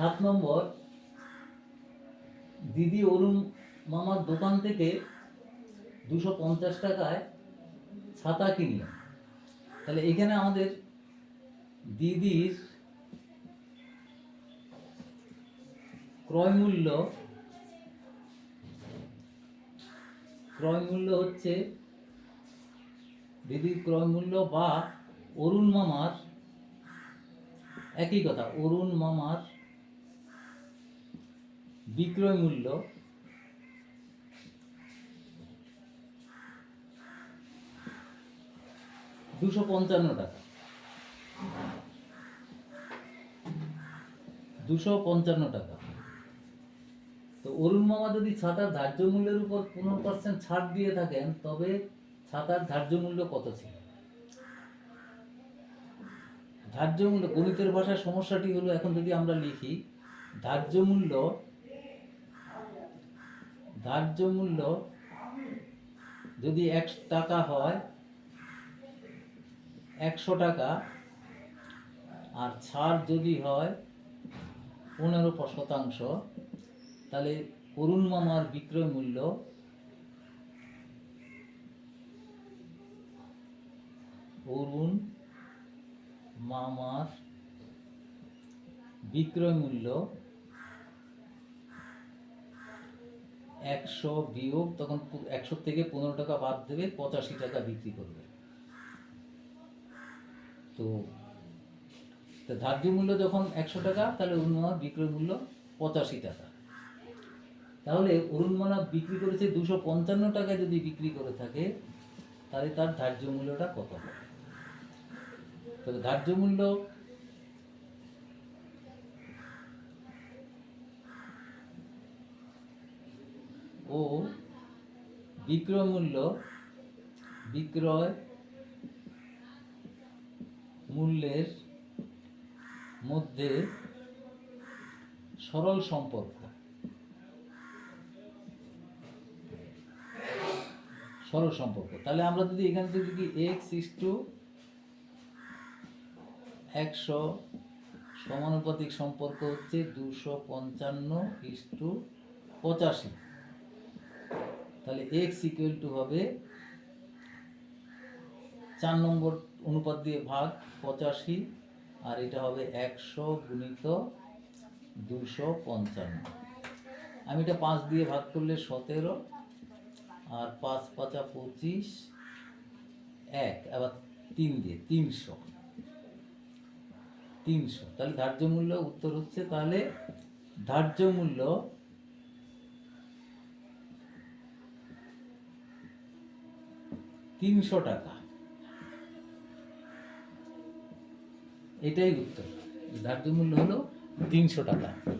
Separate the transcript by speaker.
Speaker 1: সাত নম্বর, দিদি অরুণ মামার দোকান থেকে দুশো পঞ্চাশ টাকায় ছাতা কিনলাম তাহলে এখানে আমাদের দিদির ক্রয় মূল্য ক্রয় মূল্য হচ্ছে, দিদির ক্রয় মূল্য বা অরুণ মামার, একই কথা, অরুণ মামার বিক্রয় মূল্য দুশো পঞ্চান্ন টাকা। দুশো পঞ্চান্ন টাকা। তো অরুণ মামা যদি ছাতার ধার্য মূল্যের উপর পনেরো পার্সেন্ট ছাড় দিয়ে থাকেন, তবে ছাতার ধার্য মূল্য কত ছিল? ধার্য মূল্য, গণিতের ভাষায় সমস্যাটি হলো, এখন যদি আমরা লিখি, ধার্য মূল্য ধার্য মূল্য যদি এক টাকা হয়, একশো টাকা, আর ছাড় যদি হয় পনেরো শতাংশ, তাহলে অরুণ মামার বিক্রয় মূল্য অরুণ মামার বিক্রয় মূল্য একশো বিয়োগ, তখন একশো থেকে পনেরো টাকা বাদ দেবে, পঁচাশি টাকা বিক্রি করবে। তো ধার্য মূল্য যখন একশো টাকা, তাহলে অরুণ মামার বিক্রয় মূল্য পঁচাশি টাকা। তাহলে অরুণ মালা বিক্রি করেছে দুশো পঞ্চান্ন টাকায় যদি বিক্রি করে থাকে, তাহলে তার ধার্য মূল্যটা কত হবে? তবে ধার্য মূল্য ও বিক্রয় মূল্য বিক্রয় মূল্যের মধ্যে সরল সম্পর্ক। সরল সম্পর্ক। তাহলে আমরা যদি এখান থেকে যদি এক্স ইস টু একশো সমানুপাতিক সম্পর্ক হচ্ছে দুশো পঞ্চান্ন ইস টু পঁচাশি। তাহলে এক্স ইকুয়াল টু হবে চার নম্বর অনুপাত দিয়ে ভাগ পঁচাশি, আর এটা হবে একশো গুণিত দুশো পঞ্চান্ন। আমি এটা পাঁচ দিয়ে ভাগ করলে সতেরো, আর পাঁচ পাঁচা পঁচিশ, এক, আবার তিন দিয়ে, তিনশো। তিনশো। তাহলে ধার্য মূল্য উত্তর হচ্ছে তাহলে ধার্য মূল্য তিনশো টাকা। এটাই উত্তর। ধার্য মূল্য হলো তিনশো টাকা।